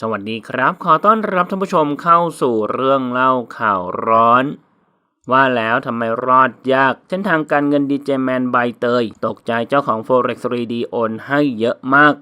สวัสดีครับ ขอต้อนรับท่านผู้ชมเข้าสู่เรื่องเล่าข่าวร้อน ว่าแล้วทำไมรอดยาก เส้นทางการเงินดีเจแมนใบเตย ตกใจเจ้าของ Forex 3D โอนให้เยอะมาก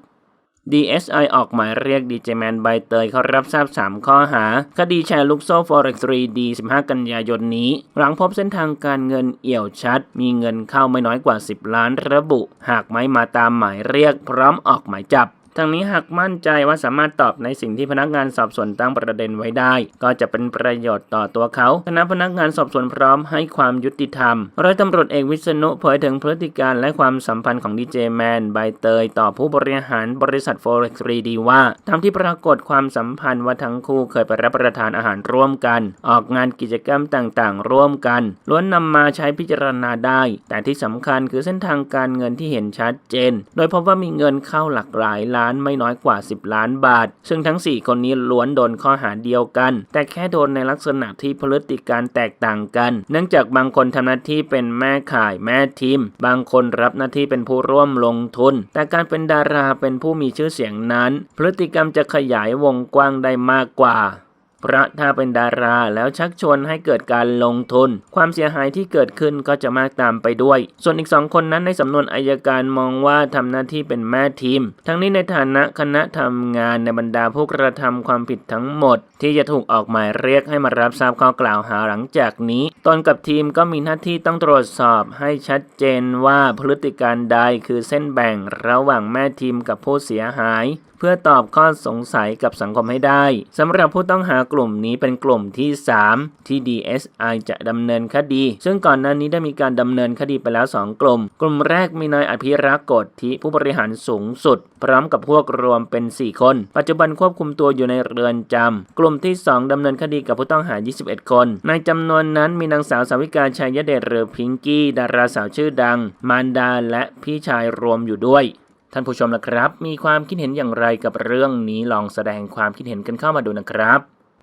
DSI ออกหมายเรียกดีเจแมนใบเตยเขารับทราบ 3 ข้อหา คดีแชร์ลูกโซ่ Forex 3D 15 กันยายนนี้ หลังพบเส้นทางการเงินเอี่ยวชัด มีเงินเข้าไม่น้อยกว่า 10 ล้านระบุ หากไม่มาตามหมายเรียกพร้อมออกหมายจับ ทั้งนี้หากมั่นใจว่าสามารถตอบในสิ่งที่พนักงานสอบสวนตั้งประเด็นไว้ได้ ก็จะเป็นประโยชน์ต่อตัวเขาคณะพนักงานสอบสวนพร้อมให้ความยุติธรรมร้อยตำรวจเอกวิษณุเผยถึงพฤติการและความสัมพันธ์ของดีเจแมนใบเตยต่อผู้บริหารบริษัท Forex 3D ว่าตามที่ปรากฏความสัมพันธ์ว่าทั้งคู่เคยไปรับประทานอาหารร่วมกัน ออกงานกิจกรรมต่างๆ ร่วมกัน ล้วนนำมาใช้พิจารณาได้ แต่ที่สำคัญคือเส้นทางการเงินที่เห็นชัดเจน โดยพบว่ามีเงินเข้าหลักหลายล้านไม่น้อยกว่า 10 ล้านบาท ซึ่งทั้ง 4 คนนี้ล้วนโดนข้อหาเดียวกัน แต่แค่โดนในลักษณะที่พฤติการแตกต่างกัน เนื่องจากบางคนทำหน้าที่เป็นแม่ข่ายแม่ทีม บางคนรับหน้าที่เป็นผู้ร่วมลงทุน แต่การเป็นดาราเป็นผู้มีชื่อเสียงนั้น พฤติกรรมจะขยายวงกว้างได้มากกว่า เพราะถ้าเป็นดาราแล้วชักชวนให้เกิดการลงทุน ความเสียหายที่เกิดขึ้นก็จะมากตามไปด้วย ส่วนอีกสองคนนั้นในสำนวนอายการมองว่าทำหน้าที่เป็นแม่ทีม ทั้งนี้ในฐานะคณะทำงานในบรรดาผู้กระทำความผิดทั้งหมด ที่จะถูกออกหมายเรียกให้มารับทราบข้อกล่าวหาหลังจากนี้ตนกับทีมก็มีหน้าที่ต้องตรวจสอบให้ชัดเจนว่าพฤติการใดคือเส้นแบ่งระหว่างแม่ทีมกับผู้เสียหาย เพื่อตอบข้อสงสัยกับสังคมให้ได้สำหรับผู้ต้องหากลุ่มนี้เป็นกลุ่มที่ 3 ที่ DSI จะดำเนินคดี ซึ่งก่อนหน้านี้ได้มีการดำเนินคดีไปแล้ว 2 กลุ่ม กลุ่มแรกมีนายอภิรักษ์กฏทิผู้บริหารสูงสุด พร้อมกับพวกรวมเป็น 4 คน ปัจจุบันควบคุมตัวอยู่ในเรือนจำกลุ่มที่ 2ดำเนินคดีกับผู้ต้องหา 21 คน ในจำนวนนั้นมีนางสาวสาวิกาชัยเดชหรือพิงกี้ดาราสาวชื่อดัง มารดาและพี่ชายรวมอยู่ด้วยท่านผู้ชมนะครับ มีความคิดเห็นอย่างไรกับเรื่องนี้ลองแสดงความคิดเห็นกันเข้ามาดูนะครับ